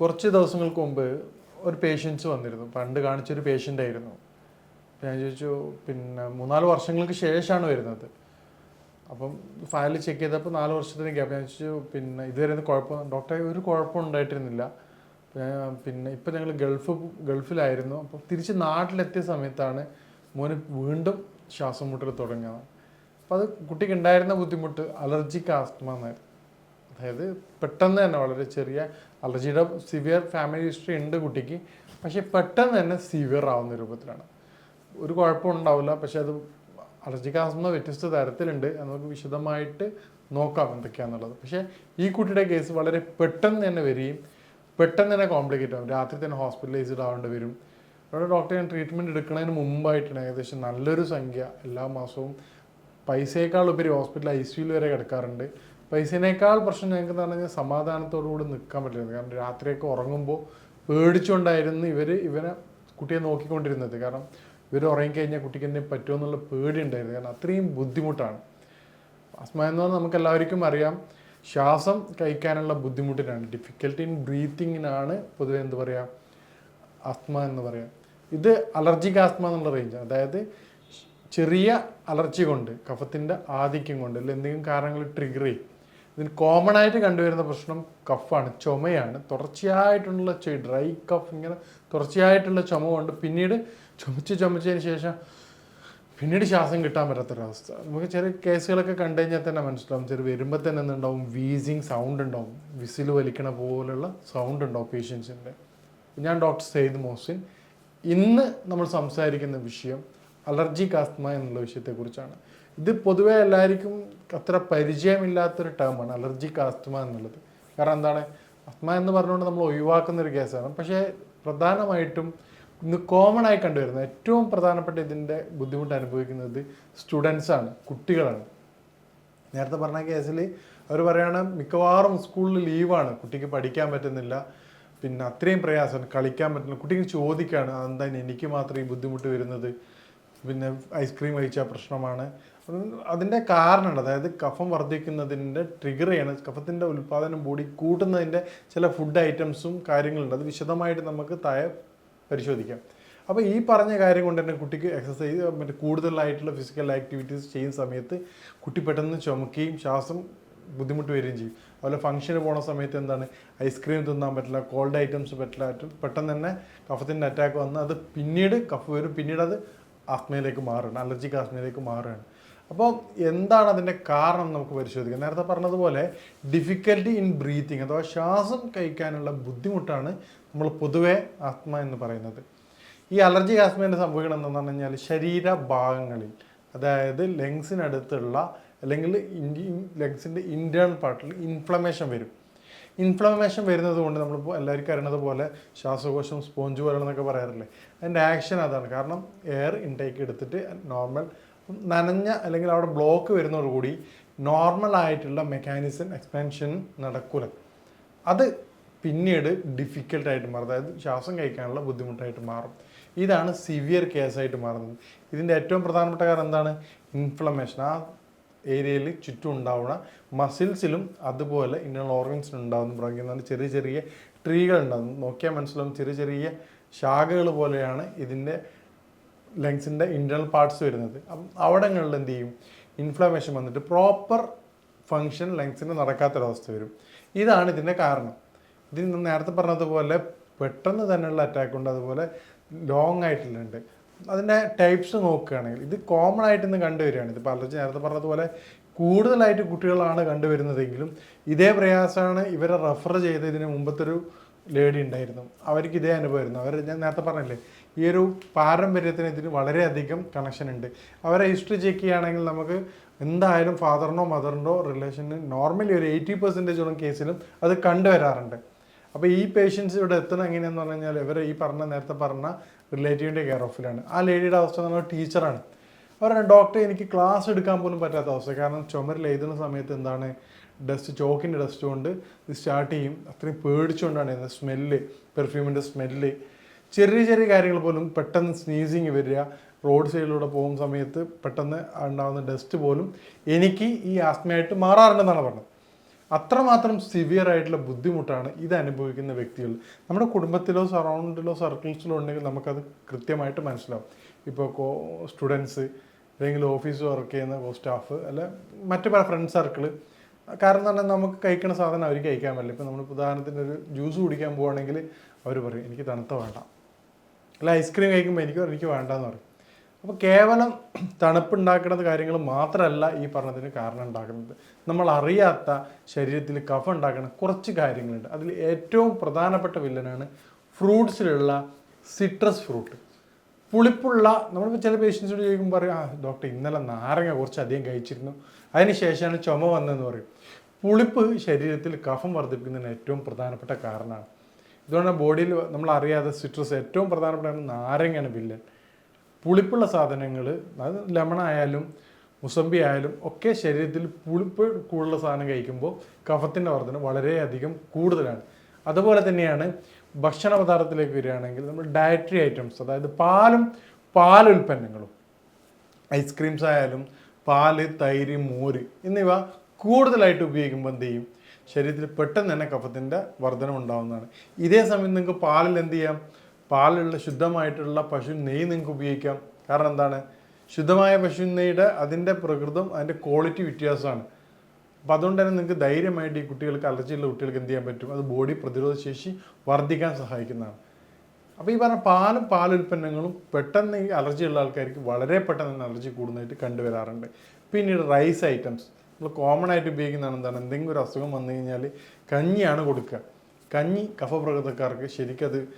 കുറച്ച് ദിവസങ്ങൾക്ക് മുമ്പ് ഒരു പേഷ്യൻസ് വന്നിരുന്നു. പണ്ട് കാണിച്ചൊരു പേഷ്യന്റ് ആയിരുന്നു. ഞാൻ ചോദിച്ചു പിന്നെ മൂന്നാൽ വർഷങ്ങൾക്ക് ശേഷമാണ് വരുന്നത്. അപ്പം ഫയൽ ചെക്ക് ചെയ്തപ്പോൾ നാല് വർഷത്തിന് ഗ്യാപ്പ് ഞാൻ ചോദിച്ചു പിന്നെ ഇതുവരെ കുഴപ്പം ഡോക്ടറെ ഒരു കുഴപ്പം ഉണ്ടായിട്ടിരുന്നില്ല. പിന്നെ ഇപ്പം ഞങ്ങൾ ഗൾഫ് ഗൾഫിലായിരുന്നു. അപ്പോൾ തിരിച്ച് നാട്ടിലെത്തിയ സമയത്താണ് മോന് വീണ്ടും ശ്വാസം മുട്ടൽ തുടങ്ങിയത്. അപ്പോൾ അത് കുട്ടിക്ക് ഉണ്ടായിരുന്ന ബുദ്ധിമുട്ട് അലർജിക്ക് ആസ്മ എന്നായിരുന്നു. അതായത് പെട്ടെന്ന് തന്നെ വളരെ ചെറിയ അലർജിയുടെ സിവിയർ ഫാമിലി ഹിസ്റ്ററി ഉണ്ട് കുട്ടിക്ക് പക്ഷേ പെട്ടെന്ന് തന്നെ സിവിയർ ആവുന്ന രൂപത്തിലാണ്. ഒരു കുഴപ്പം ഉണ്ടാവില്ല പക്ഷെ അത് അലർജിക്ക് ആസ്മ വ്യത്യസ്ത തരത്തിലുണ്ട്. നമുക്ക് വിശദമായിട്ട് നോക്കാം എന്തൊക്കെയാണെന്നുള്ളത് പക്ഷേ ഈ കുട്ടിയുടെ കേസ് വളരെ പെട്ടെന്ന് തന്നെ വരികയും പെട്ടെന്ന് തന്നെ കോംപ്ലിക്കേറ്റ് ആവും. രാത്രി തന്നെ ഹോസ്പിറ്റലൈസ്ഡ് ആവേണ്ടി വരും. അവിടെ ഡോക്ടർ ഞാൻ ട്രീറ്റ്മെന്റ് എടുക്കുന്നതിന് മുമ്പായിട്ടാണ് ഏകദേശം നല്ലൊരു സംഖ്യ. എല്ലാ മാസവും പൈസയേക്കാൾ ഉപരി ഹോസ്പിറ്റൽ ഐ സിയിൽ വരെ കിടക്കാറുണ്ട്. പൈസേനേക്കാൾ പ്രശ്നം ഞങ്ങൾക്ക് എന്ന് പറഞ്ഞാൽ സമാധാനത്തോടു കൂടി നിൽക്കാൻ പറ്റില്ല കാരണം രാത്രിയൊക്കെ ഉറങ്ങുമ്പോൾ പേടിച്ചുകൊണ്ടായിരുന്നു ഇവർ ഇവനെ കുട്ടിയെ നോക്കിക്കൊണ്ടിരുന്നത്. കാരണം ഇവർ ഉറങ്ങിക്കഴിഞ്ഞാൽ കുട്ടിക്ക് എന്നെ പറ്റുമോ എന്നുള്ള പേടി ഉണ്ടായിരുന്നു കാരണം അത്രയും ബുദ്ധിമുട്ടാണ്. ആസ്മ എന്ന് പറഞ്ഞാൽ നമുക്ക് എല്ലാവർക്കും അറിയാം ശ്വാസം കഴിക്കാനുള്ള ബുദ്ധിമുട്ടിനാണ്. ഡിഫിക്കൽട്ടി ഇൻ ബ്രീത്തിങ്ങിനാണ് പൊതുവെ എന്ത് പറയുക ആസ്മ എന്ന് പറയാം. ഇത് അലർജിക് ആസ്മ എന്നുള്ള റേഞ്ച് അതായത് ചെറിയ അലർജി കൊണ്ട് കഫത്തിന്റെ ആധിക്യം കൊണ്ട് അല്ലെങ്കിൽ എന്തെങ്കിലും കാരണങ്ങൾ ട്രിഗർ ചെയ്യും. ഇതിന് കോമൺ ആയിട്ട് കണ്ടുവരുന്ന പ്രശ്നം കഫാണ് ചുമയാണ്. തുടർച്ചയായിട്ടുള്ള ഡ്രൈ കഫ് ഇങ്ങനെ തുടർച്ചയായിട്ടുള്ള ചുമ കൊണ്ട് പിന്നീട് ചുമച്ച് ചുമച്ചതിന് ശേഷം പിന്നീട് ശ്വാസം കിട്ടാൻ പറ്റാത്തൊരവസ്ഥ. നമുക്ക് ചെറിയ കേസുകളൊക്കെ കണ്ടു കഴിഞ്ഞാൽ തന്നെ മനസ്സിലാവും. ചെറിയ വരുമ്പോൾ തന്നെ എന്തുണ്ടാവും? വീസിങ് സൗണ്ട് ഉണ്ടാവും. വിസിൽ വലിക്കണ പോലുള്ള സൗണ്ട് ഉണ്ടാവും പേഷ്യൻസിന്റെ ഞാൻ ഡോക്ടർ സെയ്ദ് മോസിൻ ഇന്ന് നമ്മൾ സംസാരിക്കുന്ന വിഷയം അലർജിക് ആസ്മ എന്നുള്ള വിഷയത്തെക്കുറിച്ചാണ്. ഇത് പൊതുവെ എല്ലാവർക്കും അത്ര പരിചയമില്ലാത്തൊരു ടേമാണ് അലർജിക് ആസ്മ എന്നുള്ളത്. കാരണം എന്താണ്? ആസ്മ എന്ന് പറഞ്ഞുകൊണ്ട് നമ്മൾ ഒഴിവാക്കുന്ന ഒരു കേസാണ്. പക്ഷേ പ്രധാനമായിട്ടും ഇന്ന് കോമൺ ആയി കണ്ടുവരുന്നത് ഏറ്റവും പ്രധാനപ്പെട്ട ഇതിന്റെ ബുദ്ധിമുട്ട് അനുഭവിക്കുന്നത് സ്റ്റുഡൻസാണ് കുട്ടികളാണ്. നേരത്തെ പറഞ്ഞ കേസിൽ അവർ പറയുകയാണ് മിക്കവാറും സ്കൂളിൽ ലീവാണ് കുട്ടിക്ക് പഠിക്കാൻ പറ്റുന്നില്ല. പിന്നെ അത്രയും പ്രയാസമാണ് കളിക്കാൻ പറ്റുന്നില്ല. കുട്ടിക്ക് ചോദിക്കുകയാണ് അതെന്താ എനിക്ക് മാത്രം ഈ ബുദ്ധിമുട്ട് വരുന്നത്? പിന്നെ ഐസ്ക്രീം കഴിച്ച പ്രശ്നമാണ്. അത് അതിന്റെ കാരണമുണ്ട്. അതായത് കഫം വർദ്ധിക്കുന്നതിന്റെ ട്രിഗർ ചെയ്യണ. കഫത്തിന്റെ ഉൽപ്പാദനം കൂടി കൂട്ടുന്നതിന്റെ ചില ഫുഡ് ഐറ്റംസും കാര്യങ്ങളുണ്ട്. അത് വിശദമായിട്ട് നമുക്ക് താഴെ പരിശോധിക്കാം. അപ്പോൾ ഈ പറഞ്ഞ കാര്യം കൊണ്ട് തന്നെ കുട്ടിക്ക് എക്സസൈസ് മറ്റേ കൂടുതലായിട്ടുള്ള ഫിസിക്കൽ ആക്ടിവിറ്റീസ് ചെയ്യുന്ന സമയത്ത് കുട്ടി പെട്ടെന്ന് ചുമക്കുകയും ശ്വാസം ബുദ്ധിമുട്ട് വരികയും ചെയ്യും. അതുപോലെ ഫംഗ്ഷന് പോണ സമയത്ത് എന്താണ്? ഐസ്ക്രീം തിന്നാൻ പറ്റില്ല കോൾഡ് ഐറ്റംസ് പറ്റില്ല. പെട്ടെന്ന് തന്നെ കഫത്തിന്റെ അറ്റാക്ക് വന്ന് അത് പിന്നീട് കഫ് വരും. പിന്നീട് അത് ആസ്മയിലേക്ക് മാറുകയാണ് അലർജിക്ക് ആസ്മയിലേക്ക് മാറുകയാണ്. അപ്പോൾ എന്താണ് അതിന്റെ കാരണം നമുക്ക് പരിശോധിക്കാം. നേരത്തെ പറഞ്ഞതുപോലെ ഡിഫിക്കൽട്ടി ഇൻ ബ്രീത്തിങ് അഥവാ ശ്വാസം കഴിക്കാനുള്ള ബുദ്ധിമുട്ടാണ് നമ്മൾ പൊതുവെ ആസ്മ എന്ന് പറയുന്നത്. ഈ അലർജി ആസ്മേന്റെ സംഭവിക്കണം എന്താണെന്ന് പറഞ്ഞു കഴിഞ്ഞാൽ ശരീരഭാഗങ്ങളിൽ അതായത് ലങ്സിനടുത്തുള്ള അല്ലെങ്കിൽ ലങ്സിന്റെ ഇന്റേൺ പാർട്ടിൽ ഇൻഫ്ലമേഷൻ വരും. ഇൻഫ്ലമേഷൻ വരുന്നത് കൊണ്ട് നമ്മൾ എല്ലാവർക്കും അറിയണത് പോലെ ശ്വാസകോശം സ്പോഞ്ച് പോലെന്നൊക്കെ പറയാറില്ലേ? അതിന്റെ ആക്ഷൻ അതാണ്. കാരണം എയർ ഇൻടേക്ക് എടുത്തിട്ട് നോർമൽ നനഞ്ഞ അല്ലെങ്കിൽ അവിടെ ബ്ലോക്ക് വരുന്നതോടുകൂടി നോർമൽ ആയിട്ടുള്ള മെക്കാനിസം എക്സ്പെൻഷൻ നടക്കൂല. അത് പിന്നീട് ഡിഫിക്കൽട്ടായിട്ട് മാറും. അതായത് ശ്വാസം കഴിക്കാനുള്ള ബുദ്ധിമുട്ടായിട്ട് മാറും. ഇതാണ് സിവിയർ കേസായിട്ട് മാറുന്നത്. ഇതിന്റെ ഏറ്റവും പ്രധാനപ്പെട്ട കാരണം എന്താണ്? ഇൻഫ്ലമേഷൻ ആ ഏരിയയിൽ ചുറ്റും ഉണ്ടാവുന്ന മസിൽസിലും അതുപോലെ ഇന്നർ ഓർഗൻസിലും ഉണ്ടാകുന്ന പറയുന്നത് ചെറിയ ചെറിയ ട്രീകൾ ഉണ്ടാകും നോക്കിയാൽ മനസ്സിലാവും ചെറിയ ചെറിയ ശാഖകൾ പോലെയാണ് ഇതിന്റെ ലങ്സിന്റെ ഇന്റേർണൽ പാർട്സ് വരുന്നത്. അപ്പം അവിടങ്ങളിൽ എന്ത് ചെയ്യും? ഇൻഫ്ലമേഷൻ വന്നിട്ട് പ്രോപ്പർ ഫങ്ഷൻ ലങ്സിന് നടക്കാത്തൊരവസ്ഥ വരും. ഇതാണ് ഇതിന്റെ കാരണം. ഇതിൽ നേരത്തെ പറഞ്ഞതുപോലെ പെട്ടെന്ന് തന്നെയുള്ള അറ്റാക്ക് ഉണ്ട്. അതുപോലെ ലോങ് ആയിട്ടുള്ളുണ്ട് അതിന്റെ ടൈപ്സ് നോക്കുകയാണെങ്കിൽ ഇത് കോമൺ ആയിട്ട് ഇന്ന് കണ്ടുവരികയാണ്. ഇത് അലർജി നേരത്തെ പറഞ്ഞതുപോലെ കൂടുതലായിട്ട് കുട്ടികളാണ് കണ്ടുവരുന്നതെങ്കിലും ഇതേ പ്രയാസമാണ് ഇവരെ റെഫർ ചെയ്തതിന് മുമ്പത്തൊരു ലേഡി ഉണ്ടായിരുന്നു. അവർക്ക് ഇതേ അനുഭവമായിരുന്നു അവർ ഞാൻ നേരത്തെ പറഞ്ഞില്ലേ ഈ ഒരു പാരമ്പര്യത്തിന് ഇതിന് വളരെയധികം കണക്ഷൻ ഉണ്ട്. അവരെ ഹിസ്റ്ററി ചെക്ക് ചെയ്യുകയാണെങ്കിൽ നമുക്ക് എന്തായാലും ഫാദറിനോ മദറിനോ റിലേഷന് നോർമലി ഒരു എയ്റ്റി പെർസെന്റേജോളം കേസിലും അത് കണ്ടുവരാറുണ്ട്. അപ്പോൾ ഈ പേഷ്യൻസ് ഇവിടെ എത്തണം എങ്ങനെയാണെന്ന് പറഞ്ഞു കഴിഞ്ഞാൽ ഇവർ ഈ പറഞ്ഞ നേരത്തെ പറഞ്ഞ റിലേറ്റീവിന്റെ കെയർ ഓഫിലാണ് ആ ലേഡിയുടെ അവസ്ഥ എന്ന് പറഞ്ഞാൽ ടീച്ചറാണ് അവരാണ് ഡോക്ടർ എനിക്ക് ക്ലാസ് എടുക്കാൻ പോലും പറ്റാത്ത അവസ്ഥ കാരണം ചുമരിൽ എഴുതുന്ന സമയത്ത് എന്താണ് ഡസ്റ്റ് ചോക്കിന്റെ ഡസ്റ്റ് കൊണ്ട് ഇത് സ്റ്റാർട്ട് ചെയ്യും. അത്രയും പേടിച്ചുകൊണ്ടാണ് എന്ന സ്മെല്ല് പെർഫ്യൂമിന്റെ സ്മെല്ല് ചെറിയ ചെറിയ കാര്യങ്ങൾ പോലും പെട്ടെന്ന് സ്നീസിങ് വരിക റോഡ് സൈഡിലൂടെ പോകുന്ന സമയത്ത് പെട്ടെന്ന് ഉണ്ടാകുന്ന ഡസ്റ്റ് പോലും എനിക്ക് ഈ ആസ്മയായിട്ട് മാറാറുണ്ടെന്നാണ് പറഞ്ഞത്. അത്രമാത്രം സിവിയർ ആയിട്ടുള്ള ബുദ്ധിമുട്ടാണ് ഇത് അനുഭവിക്കുന്ന വ്യക്തികൾ. നമ്മുടെ കുടുംബത്തിലോ സറൗണ്ടിലോ സർക്കിൾസിലോ ഉണ്ടെങ്കിൽ നമുക്കത് കൃത്യമായിട്ട് മനസ്സിലാവും. ഇപ്പോൾ കോ സ്റ്റുഡൻസ് അല്ലെങ്കിൽ ഓഫീസ് വർക്ക് ചെയ്യുന്ന സ്റ്റാഫ് അല്ല മറ്റു പല ഫ്രണ്ട് സർക്കിൾ കാരണം തന്നെ നമുക്ക് കഴിക്കുന്ന സാധനം അവർ കഴിക്കാൻ പറ്റില്ല. ഇപ്പോൾ നമ്മൾ ഉദാഹരണത്തിന് ഒരു ജ്യൂസ് കുടിക്കാൻ പോവുകയാണെങ്കിൽ അവർ പറയും എനിക്ക് തണുത്ത വേണ്ട. അല്ല ഐസ്ക്രീം കഴിക്കുമ്പോൾ എനിക്ക് എനിക്ക് വേണ്ടെന്ന് പറയും. അപ്പോൾ കേവലം തണുപ്പുണ്ടാക്കുന്ന കാര്യങ്ങൾ മാത്രമല്ല ഈ പറഞ്ഞതിന് കാരണം ഉണ്ടാക്കുന്നത്. നമ്മൾ അറിയാത്ത ശരീരത്തിൽ കഫ ഉണ്ടാക്കുന്ന കുറച്ച് കാര്യങ്ങളുണ്ട്. അതിൽ ഏറ്റവും പ്രധാനപ്പെട്ട വില്ലനാണ് ഫ്രൂട്ട്സിലുള്ള സിട്രസ് ഫ്രൂട്ട്. പുളിപ്പുള്ള നമ്മളിപ്പോൾ ചില പേഷ്യൻസിനോട് ചോദിക്കുമ്പോൾ പറയും ആ ഡോക്ടർ ഇന്നലെ നാരങ്ങ കുറച്ച് അധികം കഴിച്ചിരുന്നു. അതിന് ശേഷമാണ് ചുമ വന്നതെന്ന് പറയും. പുളിപ്പ് ശരീരത്തിൽ കഫം വർദ്ധിപ്പിക്കുന്നതിന് ഏറ്റവും പ്രധാനപ്പെട്ട കാരണമാണ്. ഇതുകൊണ്ട് ബോഡിയിൽ നമ്മൾ അറിയാതെ സിട്രസ് ഏറ്റവും പ്രധാനപ്പെട്ട നാരങ്ങയാണ് വില്ലൻ. പുളിപ്പുള്ള സാധനങ്ങൾ അത് ലെമൺ ആയാലും മുസമ്പി ആയാലും ഒക്കെ ശരീരത്തിൽ പുളിപ്പ് കൂടുതലുള്ള സാധനം കഴിക്കുമ്പോൾ കഫത്തിന്റെ വർധന വളരെയധികം കൂടുതലാണ്. അതുപോലെ തന്നെയാണ് ഭക്ഷണ പദാർത്ഥത്തിലേക്ക് വരികയാണെങ്കിൽ നമ്മൾ ഡയറ്ററി ഐറ്റംസ് അതായത് പാലും പാൽ ഉൽപ്പന്നങ്ങളും ഐസ്ക്രീംസ് ആയാലും പാൽ തൈര് മോര് എന്നിവ കൂടുതലായിട്ട് ഉപയോഗിക്കുമ്പോൾ എന്ത് ചെയ്യും? ശരീരത്തിൽ പെട്ടെന്ന് തന്നെ കഫത്തിന്റെ വർധനം ഉണ്ടാകുന്നതാണ് ഇതേ സമയം നിങ്ങൾക്ക് പാലിൽ എന്ത് ചെയ്യാം? പാലിലുള്ള ശുദ്ധമായിട്ടുള്ള പശു നെയ്യ് നിങ്ങൾക്ക് ഉപയോഗിക്കാം. കാരണം എന്താണ്? ശുദ്ധമായ പശു നെയ്യുടെ അതിന്റെ പ്രകൃതം അതിന്റെ ക്വാളിറ്റി വ്യത്യാസമാണ്. അപ്പം അതുകൊണ്ട് തന്നെ നിങ്ങൾക്ക് ധൈര്യമായിട്ട് ഈ കുട്ടികൾക്ക് അലർജിയുള്ള കുട്ടികൾക്ക് എന്ത് ചെയ്യാൻ പറ്റും? അത് ബോഡി പ്രതിരോധ ശേഷി വർദ്ധിക്കാൻ സഹായിക്കുന്നതാണ്. അപ്പോൾ ഈ പറഞ്ഞ പാലും പാലുൽപ്പന്നങ്ങളും പെട്ടെന്ന് ഈ അലർജി ഉള്ള ആൾക്കാർക്ക് വളരെ പെട്ടെന്ന് അലർജി കൂടുന്നതായിട്ട് കണ്ടുവരാറുണ്ട്. പിന്നീട് റൈസ് ഐറ്റംസ് നമ്മൾ കോമൺ ആയിട്ട് ഉപയോഗിക്കുന്നതാണ് എന്താണ്? എന്തെങ്കിലും ഒരു അസുഖം വന്നു കഴിഞ്ഞാൽ കഞ്ഞിയാണ് കൊടുക്കുക. കഞ്ഞി കഫപ്രകൃതക്കാർക്ക് ശരിക്കത്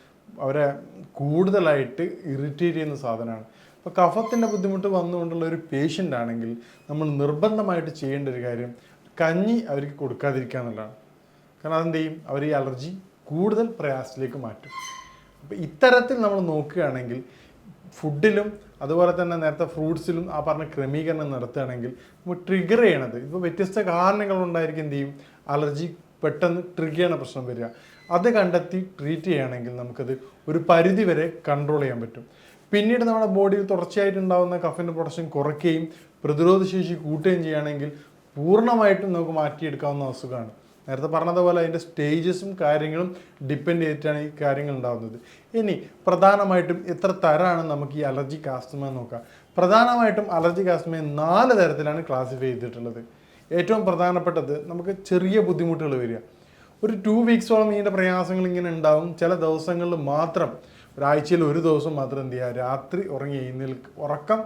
അവരെ കൂടുതലായിട്ട് ഇറിറ്റേറ്റ് ചെയ്യുന്ന സാധനമാണ്. അപ്പോൾ കഫത്തിന്റെ ബുദ്ധിമുട്ട് വന്നുകൊണ്ടുള്ള ഒരു പേഷ്യന്റ് ആണെങ്കിൽ നമ്മൾ നിർബന്ധമായിട്ട് ചെയ്യേണ്ട ഒരു കാര്യം കഞ്ഞി അവർക്ക് കൊടുക്കാതിരിക്കുക എന്നുള്ളതാണ്. കാരണം അതെന്ത് ചെയ്യും? അവർ ഈ അലർജി കൂടുതൽ പ്രയാസത്തിലേക്ക് മാറ്റും. അപ്പോൾ ഇത്തരത്തിൽ നമ്മൾ നോക്കുകയാണെങ്കിൽ ഫുഡിലും അതുപോലെ തന്നെ നേരത്തെ ഫ്രൂട്ട്സിലും ആ പറഞ്ഞ ക്രമീകരണം നടത്തുകയാണെങ്കിൽ നമ്മൾ ട്രിഗർ ചെയ്യണത്. ഇപ്പോൾ വ്യത്യസ്ത കാരണങ്ങളുണ്ടായിരിക്കും എന്ത് ചെയ്യും? അലർജി പെട്ടെന്ന് ട്രിഗർ ചെയ്യണ പ്രശ്നം വരിക. അത് കണ്ടെത്തി ട്രീറ്റ് ചെയ്യുകയാണെങ്കിൽ നമുക്കത് ഒരു പരിധി വരെ കൺട്രോൾ ചെയ്യാൻ പറ്റും. പിന്നീട് നമ്മുടെ ബോഡിയിൽ തുടർച്ചയായിട്ട് ഉണ്ടാകുന്ന കഫിന്റെ പ്രൊഡക്ഷൻ കുറയ്ക്കുകയും പ്രതിരോധശേഷി കൂട്ടുകയും ചെയ്യുകയാണെങ്കിൽ പൂർണമായിട്ടും നമുക്ക് മാറ്റിയെടുക്കാവുന്ന അസുഖമാണ്. നേരത്തെ പറഞ്ഞതുപോലെ അതിന്റെ സ്റ്റേജസും കാര്യങ്ങളും ഡിപ്പെൻഡ് ചെയ്തിട്ടാണ് ഈ കാര്യങ്ങൾ ഉണ്ടാകുന്നത് ഇനി പ്രധാനമായിട്ടും എത്ര തരമാണ് നമുക്ക് ഈ അലർജി കാസ്റ്റമ എന്ന് നോക്കാം. പ്രധാനമായിട്ടും അലർജി കാസ്റ്റമയെ നാല് തരത്തിലാണ് ക്ലാസിഫൈ ചെയ്തിട്ടുള്ളത്. ഏറ്റവും പ്രധാനപ്പെട്ടത് നമുക്ക് ചെറിയ ബുദ്ധിമുട്ടുകൾ വരിക. ഒരു ടു വീക്സോളം ഇതിന്റെ പ്രയാസങ്ങൾ ഇങ്ങനെ ഉണ്ടാവും. ചില ദിവസങ്ങളിൽ മാത്രം ഒരാഴ്ചയിൽ ഒരു ദിവസം മാത്രം എന്ത് ചെയ്യുക? രാത്രി ഉറങ്ങി എഴുന്നേൽ ഉറക്കം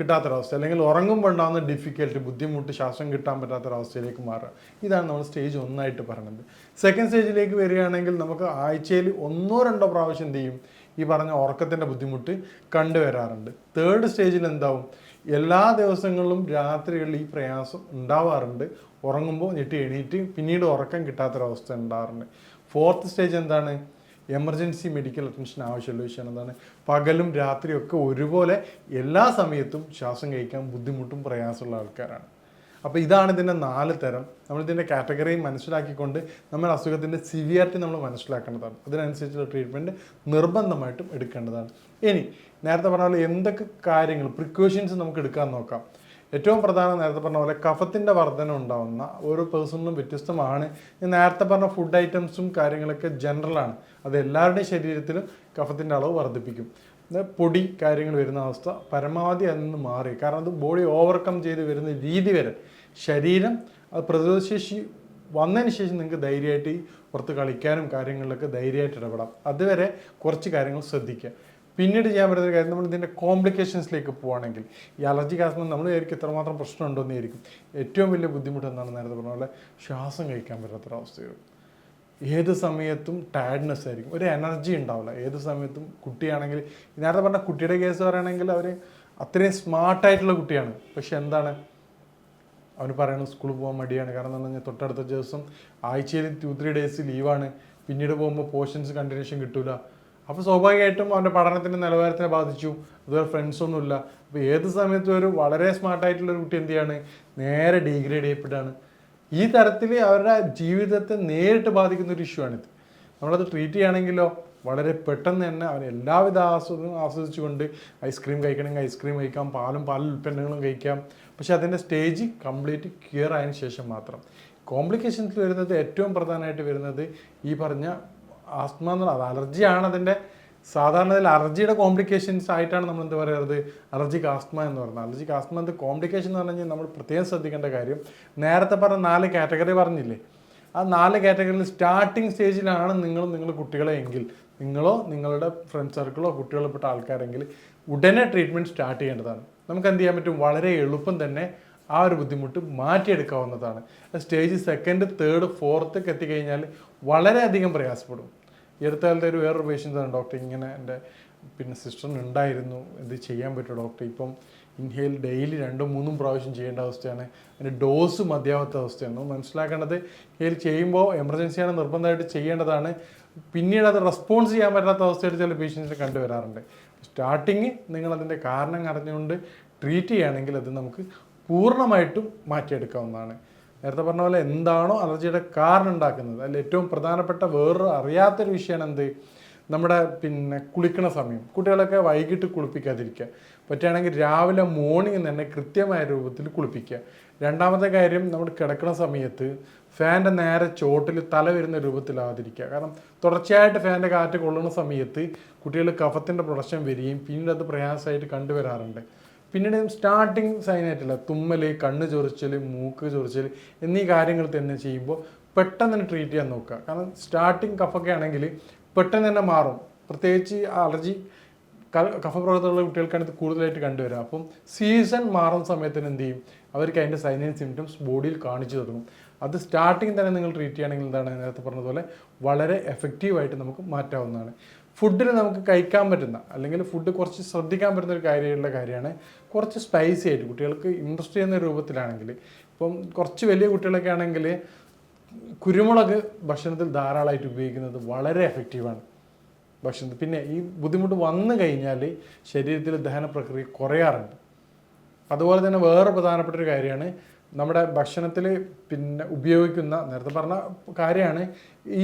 കിട്ടാത്തൊരവസ്ഥ. അല്ലെങ്കിൽ ഉറങ്ങുമ്പോൾ ഉണ്ടാകുന്ന ഡിഫിക്കൽട്ടി ബുദ്ധിമുട്ട് ശ്വാസം കിട്ടാൻ പറ്റാത്തൊരവസ്ഥയിലേക്ക് മാറുക. ഇതാണ് നമ്മൾ സ്റ്റേജ് ഒന്നായിട്ട് പറയുന്നത് സെക്കൻഡ് സ്റ്റേജിലേക്ക് വരികയാണെങ്കിൽ നമുക്ക് ആഴ്ചയിൽ ഒന്നോ രണ്ടോ പ്രാവശ്യം എന്ത് ചെയ്യും? ഈ പറഞ്ഞ ഉറക്കത്തിന്റെ ബുദ്ധിമുട്ട് കണ്ടുവരാറുണ്ട്. തേർഡ് സ്റ്റേജിൽ എന്താവും? എല്ലാ ദിവസങ്ങളിലും രാത്രികളിൽ ഈ പ്രയാസം ഉണ്ടാവാറുണ്ട്. ഉറങ്ങുമ്പോൾ ഞെട്ടി എണീറ്റ് പിന്നീട് ഉറക്കം കിട്ടാത്തൊരവസ്ഥ ഉണ്ടാവാറുണ്ട്. ഫോർത്ത് സ്റ്റേജ് എന്താണ്? എമർജൻസി മെഡിക്കൽ അറ്റൻഷൻ ആവശ്യമുള്ള വിഷയം എന്താണ്? പകലും രാത്രിയും ഒക്കെ ഒരുപോലെ എല്ലാ സമയത്തും ശ്വാസം കഴിക്കാൻ ബുദ്ധിമുട്ടും പ്രയാസമുള്ള ആൾക്കാരാണ്. അപ്പോൾ ഇതാണ് ഇതിന്റെ നാല് തരം. നമ്മൾ ഇതിന്റെ കാറ്റഗറി മനസ്സിലാക്കിക്കൊണ്ട് നമ്മൾ അസുഖത്തിന്റെ സിവിയറിറ്റി നമ്മൾ മനസ്സിലാക്കേണ്ടതാണ്. അതിനനുസരിച്ചുള്ള ട്രീറ്റ്മെന്റ് നിർബന്ധമായിട്ടും എടുക്കേണ്ടതാണ്. ഇനി നേരത്തെ പറഞ്ഞ പോലെ എന്തൊക്കെ കാര്യങ്ങൾ പ്രിക്കോഷൻസ് നമുക്ക് എടുക്കാൻ നോക്കാം. ഏറ്റവും പ്രധാനം നേരത്തെ പറഞ്ഞ പോലെ കഫത്തിന്റെ വർധന ഉണ്ടാവുന്ന ഓരോ പേഴ്സണിനും വ്യത്യസ്തമാണ്. നേരത്തെ പറഞ്ഞ ഫുഡ് ഐറ്റംസും കാര്യങ്ങളൊക്കെ ജനറലാണ് അത് എല്ലാവരുടെയും ശരീരത്തിലും കഫത്തിന്റെ അളവ് വർദ്ധിപ്പിക്കും. പൊടി കാര്യങ്ങൾ വരുന്ന അവസ്ഥ പരമാവധി അതിൽ നിന്ന് മാറി. കാരണം അത് ബോഡി ഓവർകം ചെയ്ത് വരുന്ന രീതി വരെ. ശരീരം അത് പ്രതിരോധശേഷി വന്നതിന് ശേഷം നിങ്ങൾക്ക് ധൈര്യമായിട്ട് പുറത്ത് കളിക്കാനും കാര്യങ്ങളിലൊക്കെ ധൈര്യമായിട്ട് ഇടപെടാം. അതുവരെ കുറച്ച് കാര്യങ്ങൾ ശ്രദ്ധിക്കുക. പിന്നീട് ചെയ്യാൻ പറ്റുന്ന കാര്യം നമ്മൾ ഇതിന്റെ കോംപ്ലിക്കേഷൻസിലേക്ക് പോവുകയാണെങ്കിൽ ഈ അലർജി കാസ്മ നമ്മൾ വിചാരിക്കും ഇത്രമാത്രം പ്രശ്നം ഉണ്ടോയെന്ന് വിചാരിക്കും. ഏറ്റവും വലിയ ബുദ്ധിമുട്ട് എന്താണെന്ന് നേരത്തെ പറഞ്ഞ പോലെ ശ്വാസം കഴിക്കാൻ പറ്റാത്തൊരവസ്ഥ വരും ഏത് സമയത്തും ടയർഡ്നെസ് ആയിരിക്കും. ഒരു എനർജി ഉണ്ടാവില്ല. ഏത് സമയത്തും കുട്ടിയാണെങ്കിൽ നേരത്തെ പറഞ്ഞ കുട്ടിയുടെ കേസ് പറയുകയാണെങ്കിൽ അവർ അത്രയും സ്മാർട്ടായിട്ടുള്ള കുട്ടിയാണ്. പക്ഷെ എന്താണ്? അവന് പറയണത് സ്കൂളിൽ പോകാൻ മടിയാണ്. കാരണം എന്ന് പറഞ്ഞാൽ തൊട്ടടുത്ത ദിവസം ആഴ്ചയിൽ ടു ത്രീ ഡേയ്സ് ലീവാണ് പിന്നീട് പോകുമ്പോൾ പോർഷൻസ് കണ്ടിന്യൂഷൻ കിട്ടില്ല അപ്പോൾ സ്വാഭാവികമായിട്ടും അവന്റെ പഠനത്തിന്റെ നിലവാരത്തിനെ ബാധിച്ചു. അതുപോലെ ഫ്രണ്ട്സ് ഒന്നുമില്ല അപ്പോൾ ഏത് സമയത്തും ഒരു വളരെ സ്മാർട്ടായിട്ടുള്ള ഒരു കുട്ടി എന്ത് ചെയ്യാണ്? നേരെ ഡീഗ്രേഡ് ചെയ്യപ്പെട്ടാണ് ഈ തരത്തിൽ അവരുടെ ജീവിതത്തെ നേരിട്ട് ബാധിക്കുന്ന ഒരു ഇഷ്യൂ ആണിത്. നമ്മളത് ട്രീറ്റ് ചെയ്യുകയാണെങ്കിലോ വളരെ പെട്ടെന്ന് തന്നെ അവർ എല്ലാവിധ ആസ്വദം ആസ്വദിച്ചുകൊണ്ട് ഐസ്ക്രീം കഴിക്കണമെങ്കിൽ ഐസ്ക്രീം കഴിക്കാം പാലും പാൽ ഉൽപ്പന്നങ്ങളും കഴിക്കാം. പക്ഷേ അതിന്റെ സ്റ്റേജ് കംപ്ലീറ്റ് ക്ലിയർ ആയതിനു ശേഷം മാത്രം. കോംപ്ലിക്കേഷൻസിൽ വരുന്നത് ഏറ്റവും പ്രധാനമായിട്ട് വരുന്നത് ഈ പറഞ്ഞ ആസ്മ എന്നുള്ള അത് അലർജിയാണ് അതിന്റെ സാധാരണ അലർജിയുടെ കോംപ്ലിക്കേഷൻസ് ആയിട്ടാണ് നമ്മൾ എന്താ പറയുന്നത് അലർജിക് ആസ്മ എന്ന് പറയുന്നത് അലർജിക് ആസ്മ എന്ത് കോംപ്ലിക്കേഷൻ എന്ന് പറഞ്ഞു കഴിഞ്ഞാൽ നമ്മൾ പ്രത്യേകം ശ്രദ്ധിക്കേണ്ട കാര്യം നേരത്തെ പറഞ്ഞ നാല് കാറ്റഗറി പറഞ്ഞില്ലേ? ആ നാല് കാറ്റഗറിയിൽ സ്റ്റാർട്ടിംഗ് സ്റ്റേജിലാണ് നിങ്ങൾ നിങ്ങളുടെ കുട്ടികളെ എങ്കിൽ നിങ്ങളോ നിങ്ങളുടെ ഫ്രണ്ട് സർക്കിളോ കുട്ടികളിൽപ്പെട്ട ആൾക്കാരെങ്കിൽ ഉടനെ ട്രീറ്റ്മെന്റ് സ്റ്റാർട്ട് ചെയ്യേണ്ടതാണ്. നമുക്ക് എന്ത് ചെയ്യാൻ പറ്റും? വളരെ എളുപ്പം തന്നെ ആ ഒരു ബുദ്ധിമുട്ട് മാറ്റിയെടുക്കാവുന്നതാണ്. സ്റ്റേജ് സെക്കൻഡ് തേർഡ് ഫോർത്തൊക്കെ എത്തിക്കഴിഞ്ഞാൽ വളരെയധികം പ്രയാസപ്പെടും. ഈ അടുത്ത കാലത്ത് ഒരു വേറൊരു പേഷ്യൻസാണ് ഡോക്ടർ ഇങ്ങനെ എന്റെ പിന്നെ സിസ്റ്ററിന് ഉണ്ടായിരുന്നു. ഇത് ചെയ്യാൻ പറ്റുമോ ഡോക്ടർ ഇപ്പം ഇൻഹെയിൽ ഡെയിലി രണ്ടും മൂന്നും പ്രാവശ്യം ചെയ്യേണ്ട അവസ്ഥയാണ്. അതിന്റെ ഡോസ് മതിയാവാത്ത അവസ്ഥയാണ്. മനസ്സിലാക്കേണ്ടത് ഇൻഹെയിൽ ചെയ്യുമ്പോൾ എമർജൻസിയാണ് നിർബന്ധമായിട്ട് ചെയ്യേണ്ടതാണ്. പിന്നീട് അത് റെസ്പോൺസ് ചെയ്യാൻ പറ്റാത്ത അവസ്ഥയിൽ ചില പേഷ്യൻസിനെ കണ്ടുവരാറുണ്ട്. സ്റ്റാർട്ടിങ് നിങ്ങൾ അതിന്റെ കാരണം അറിഞ്ഞുകൊണ്ട് ട്രീറ്റ് ചെയ്യുകയാണെങ്കിൽ അത് നമുക്ക് പൂർണമായിട്ടും മാറ്റിയെടുക്കാവുന്നതാണ്. നേരത്തെ പറഞ്ഞ പോലെ എന്താണോ അലർജിയുടെ കാരണം ഉണ്ടാക്കുന്നത് അതിൽ ഏറ്റവും പ്രധാനപ്പെട്ട വേറൊരു അറിയാത്തൊരു വിഷയമാണ് എന്ത്? നമ്മുടെ പിന്നെ കുളിക്കണ സമയം. കുട്ടികളൊക്കെ വൈകിട്ട് കുളിപ്പിക്കാതിരിക്കുക. പറ്റുകയാണെങ്കിൽ രാവിലെ മോർണിംഗ് തന്നെ കൃത്യമായ രൂപത്തിൽ കുളിപ്പിക്കുക. രണ്ടാമത്തെ കാര്യം നമ്മൾ കിടക്കുന്ന സമയത്ത് ഫാന്റെ നേരെ ചോട്ടിൽ തല വരുന്ന രൂപത്തിലാതിരിക്കുക കാരണം തുടർച്ചയായിട്ട് ഫാന്റെ കാറ്റ് കൊള്ളുന്ന സമയത്ത് കുട്ടികൾ കഫത്തിന്റെ പ്രൊഡക്ഷൻ വരികയും പിന്നീട് അത് പ്രയാസമായിട്ട് കണ്ടുവരാറുണ്ട്. പിന്നീട് സ്റ്റാർട്ടിങ് സൈനായിട്ടില്ല തുമ്മൽ കണ്ണ് ചൊറിച്ചൽ മൂക്ക് ചൊറിച്ചൽ എന്നീ കാര്യങ്ങൾ തന്നെ ചെയ്യുമ്പോൾ പെട്ടെന്ന് തന്നെ ട്രീറ്റ് ചെയ്യാൻ നോക്കുക. കാരണം സ്റ്റാർട്ടിങ് കഫൊക്കെ ആണെങ്കിൽ പെട്ടെന്ന് തന്നെ മാറും. പ്രത്യേകിച്ച് അലർജി കഫപ്രവർത്തനമുള്ള കുട്ടികൾക്കാണ് ഇത് കൂടുതലായിട്ട് കണ്ടുവരിക. അപ്പം സീസൺ മാറുന്ന സമയത്തിന് എന്ത് ചെയ്യും? അവർക്ക് അതിന്റെ സൈനൈൻ സിംറ്റംസ് ബോഡിയിൽ കാണിച്ചു തുടങ്ങും അത് സ്റ്റാർട്ടിങ് തന്നെ നിങ്ങൾ ട്രീറ്റ് ചെയ്യുകയാണെങ്കിൽ എന്താണ് നേരത്തെ പറഞ്ഞതുപോലെ വളരെ എഫക്റ്റീവായിട്ട് നമുക്ക് മാറ്റാവുന്നതാണ്. ഫുഡിൽ നമുക്ക് കഴിക്കാൻ പറ്റുന്ന അല്ലെങ്കിൽ ഫുഡ് കുറച്ച് ശ്രദ്ധിക്കാൻ പറ്റുന്ന ഒരു കാര്യമുള്ള കാര്യമാണ് കുറച്ച് സ്പൈസി ആയിട്ട് കുട്ടികൾക്ക് ഇൻട്രസ്റ്റ് ചെയ്യുന്ന രൂപത്തിലാണെങ്കിൽ. ഇപ്പം കുറച്ച് വലിയ കുട്ടികളൊക്കെ ആണെങ്കിൽ കുരുമുളക് ഭക്ഷണത്തിൽ ധാരാളമായിട്ട് ഉപയോഗിക്കുന്നത് വളരെ എഫക്റ്റീവാണ് ഭക്ഷണത്തിൽ പിന്നെ ഈ ബുദ്ധിമുട്ട് വന്നു കഴിഞ്ഞാൽ ശരീരത്തിൽ ദഹന പ്രക്രിയ കുറയാറുണ്ട്. അതുപോലെ തന്നെ വേറെ പ്രധാനപ്പെട്ട ഒരു കാര്യമാണ് നമ്മുടെ ഭക്ഷണത്തിൽ പിന്നെ ഉപയോഗിക്കുന്ന നേരത്തെ പറഞ്ഞ കാര്യമാണ്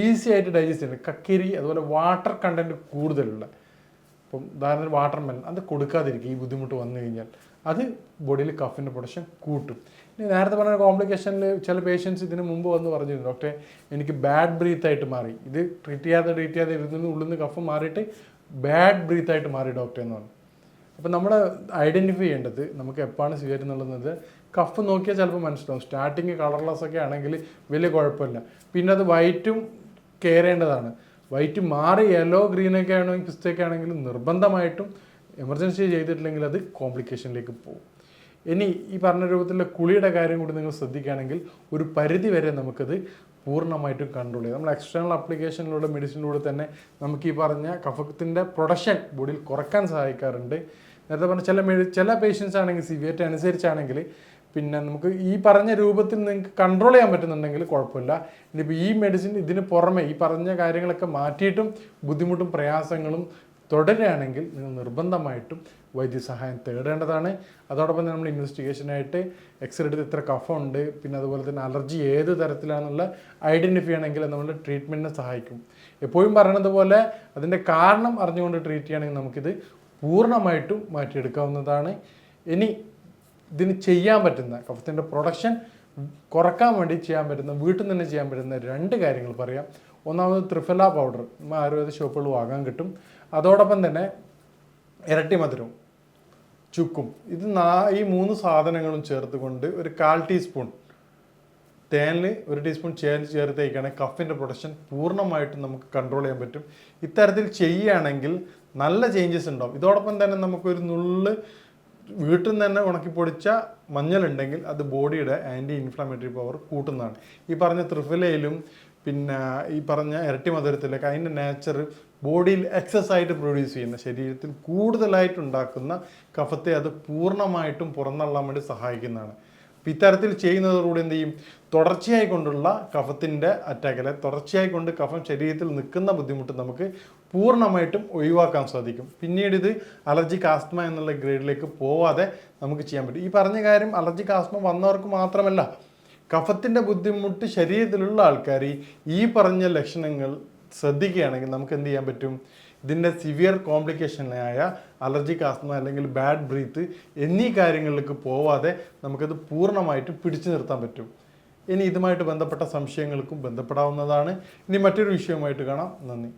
ഈസി ആയിട്ട് ഡൈജസ്റ്റ് ചെയ്യുന്നത്. കക്കിരി അതുപോലെ വാട്ടർ കണ്ടന്റ് കൂടുതലുള്ള. ഇപ്പം ഉദാഹരണത്തിന് വാട്ടർ മെലൺ അത് കൊടുക്കാതിരിക്കും ഈ ബുദ്ധിമുട്ട് വന്നു കഴിഞ്ഞാൽ. അത് ബോഡിയിൽ കഫിന്റെ പ്രൊഡക്ഷൻ കൂട്ടും. ഇനി നേരത്തെ പറഞ്ഞ കോംപ്ലിക്കേഷനിൽ ചില പേഷ്യൻസ് ഇതിന് മുമ്പ് വന്ന് പറഞ്ഞിരുന്നു. ഡോക്ടറെ എനിക്ക് ബാഡ് ബ്രീത്ത് ആയിട്ട് മാറി. ഇത് ട്രീറ്റ് ചെയ്യാതെ ട്രീറ്റ് ചെയ്യാതെ ഇരുന്ന് ഉള്ളിൽ നിന്ന് കഫ് മാറിയിട്ട് ബാഡ് ബ്രീത്ത് ആയിട്ട് മാറി ഡോക്ടറെ എന്ന് പറഞ്ഞു. അപ്പോൾ നമ്മൾ ഐഡന്റിഫൈ ചെയ്യേണ്ടത് നമുക്ക് എപ്പോഴാണ് സ്വീകരിക്കുന്നുള്ളത് കഫ് നോക്കിയാൽ ചിലപ്പോൾ മനസ്സിലാവും. സ്റ്റാർട്ടിങ് കളർലെസ് ഒക്കെ ആണെങ്കിൽ വലിയ കുഴപ്പമില്ല. പിന്നെ അത് വൈറ്റും കയറേണ്ടതാണ് വൈറ്റ് മാറി യെല്ലോ ഗ്രീനൊക്കെ ആണെങ്കിൽ പിസ്റ്റൊക്കെ ആണെങ്കിൽ നിർബന്ധമായിട്ടും എമർജൻസി ചെയ്തിട്ടില്ലെങ്കിൽ അത് കോംപ്ലിക്കേഷനിലേക്ക് പോകും. ഇനി ഈ പറഞ്ഞ രൂപത്തിലുള്ള കുളിയുടെ കാര്യം കൂടി നിങ്ങൾ ശ്രദ്ധിക്കുകയാണെങ്കിൽ ഒരു പരിധി വരെ നമുക്കത് പൂർണമായിട്ടും കൺട്രോൾ ചെയ്യാം. നമ്മൾ എക്സ്റ്റേണൽ അപ്ലിക്കേഷനിലൂടെ മെഡിസിനിലൂടെ തന്നെ നമുക്ക് ഈ പറഞ്ഞ കഫത്തിന്റെ പ്രൊഡക്ഷൻ ബോഡിയിൽ കുറയ്ക്കാൻ സഹായിക്കാറുണ്ട്. നേരത്തെ പറഞ്ഞ ചില മെഡി ചില പേഷ്യൻസ് ആണെങ്കിൽ സിവിയറ്റ് അനുസരിച്ചാണെങ്കിൽ പിന്നെ നമുക്ക് ഈ പറഞ്ഞ രൂപത്തിൽ നിങ്ങൾക്ക് കൺട്രോൾ ചെയ്യാൻ പറ്റുന്നുണ്ടെങ്കിൽ കുഴപ്പമില്ല. ഇനിയിപ്പോൾ ഈ മെഡിസിൻ ഇതിന് പുറമെ ഈ പറഞ്ഞ കാര്യങ്ങളൊക്കെ മാറ്റിയിട്ടും ബുദ്ധിമുട്ടും പ്രയാസങ്ങളും തുടരുകയാണെങ്കിൽ നിങ്ങൾ നിർബന്ധമായിട്ടും വൈദ്യസഹായം തേടേണ്ടതാണ്. അതോടൊപ്പം തന്നെ നമ്മൾ ഇൻവെസ്റ്റിഗേഷനായിട്ട് എക്സ്റേ എടുത്ത് ഇത്ര കഫമുണ്ട് പിന്നെ അതുപോലെ തന്നെ അലർജി ഏത് തരത്തിലാണെന്നുള്ള ഐഡന്റിഫൈ ആണെങ്കിൽ നമ്മൾ ട്രീറ്റ്മെന്റിനെ സഹായിക്കും. എപ്പോഴും പറയണത് പോലെ അതിന്റെ കാരണം അറിഞ്ഞുകൊണ്ട് ട്രീറ്റ് ചെയ്യുകയാണെങ്കിൽ നമുക്കിത് പൂർണമായിട്ടും മാറ്റിയെടുക്കാവുന്നതാണ്. ഇനി ഇതിന് ചെയ്യാൻ പറ്റുന്ന കഫത്തിന്റെ പ്രൊഡക്ഷൻ കുറയ്ക്കാൻ വേണ്ടി ചെയ്യാൻ പറ്റുന്ന വീട്ടിൽ നിന്ന് ചെയ്യാൻ പറ്റുന്ന രണ്ട് കാര്യങ്ങൾ പറയാം. ഒന്നാമത് ത്രിഫല പൗഡർ ആയുർവേദ ഷോപ്പുകൾ വാങ്ങാൻ കിട്ടും. അതോടൊപ്പം തന്നെ ഇരട്ടി മധുരവും ചുക്കും. ഇത് നാ ഈ മൂന്ന് സാധനങ്ങളും ചേർത്തുകൊണ്ട് ഒരു കാൽ ടീസ്പൂൺ തേനിൽ ഒരു ടീസ്പൂൺ ചേൻ ചേർത്തേക്കാണെങ്കിൽ കഫിന്റെ പ്രൊഡക്ഷൻ പൂർണമായിട്ടും നമുക്ക് കൺട്രോൾ ചെയ്യാൻ പറ്റും. ഇത്തരത്തിൽ ചെയ്യുകയാണെങ്കിൽ നല്ല ചേഞ്ചസ് ഉണ്ടാവും. ഇതോടൊപ്പം തന്നെ നമുക്കൊരു നുള്ള് വീട്ടിൽ നിന്ന് തന്നെ ഉണക്കി പൊടിച്ച മഞ്ഞളുണ്ടെങ്കിൽ അത് ബോഡിയുടെ ആന്റി ഇൻഫ്ലമേറ്ററി പവർ കൂട്ടുന്നതാണ്. ഈ പറഞ്ഞ ത്രിഫലയിലും പിന്നെ ഈ പറഞ്ഞ ഇരട്ടി മധുരത്തിലൊക്കെ അതിന്റെ നേച്ചർ ബോഡിയിൽ എക്സസ് ആയിട്ട് പ്രൊഡ്യൂസ് ചെയ്യുന്ന ശരീരത്തിൽ കൂടുതലായിട്ട് ഉണ്ടാക്കുന്ന കഫത്തെ അത് പൂർണമായിട്ടും പുറന്തള്ളാൻ വേണ്ടി സഹായിക്കുന്നതാണ്. അപ്പം ഇത്തരത്തിൽ ചെയ്യുന്നതോടുകൂടി എന്ത് ചെയ്യും? തുടർച്ചയായി കൊണ്ടുള്ള കഫത്തിന്റെ അറ്റാക്കിലെ തുടർച്ചയായി കൊണ്ട് കഫം ശരീരത്തിൽ നിൽക്കുന്ന ബുദ്ധിമുട്ട് നമുക്ക് പൂർണമായിട്ടും ഒഴിവാക്കാൻ സാധിക്കും. പിന്നീട് ഇത് അലർജി ആസ്മ എന്നുള്ള ഗ്രേഡിലേക്ക് പോവാതെ നമുക്ക് ചെയ്യാൻ പറ്റും. ഈ പറഞ്ഞ കാര്യം അലർജി ആസ്മ വന്നവർക്ക് മാത്രമല്ല കഫത്തിന്റെ ബുദ്ധിമുട്ട് ശരീരത്തിലുള്ള ആൾക്കാർ ഈ പറഞ്ഞ ലക്ഷണങ്ങൾ ശ്രദ്ധിക്കുകയാണെങ്കിൽ നമുക്ക് എന്ത് ചെയ്യാൻ പറ്റും? ഇതിന്റെ സിവിയർ കോംപ്ലിക്കേഷനായ അലർജിക് ആസ്മ അല്ലെങ്കിൽ ബാഡ് ബ്രീത്ത് എന്നീ കാര്യങ്ങളിലേക്ക് പോവാതെ നമുക്കത് പൂർണമായിട്ട് പിടിച്ചു നിർത്താൻ പറ്റും. ഇനി ഇതുമായിട്ട് ബന്ധപ്പെട്ട സംശയങ്ങൾക്കും ബന്ധപ്പെടാവുന്നതാണ്. ഇനി മറ്റൊരു വിഷയവുമായിട്ട് കാണാം. നന്ദി.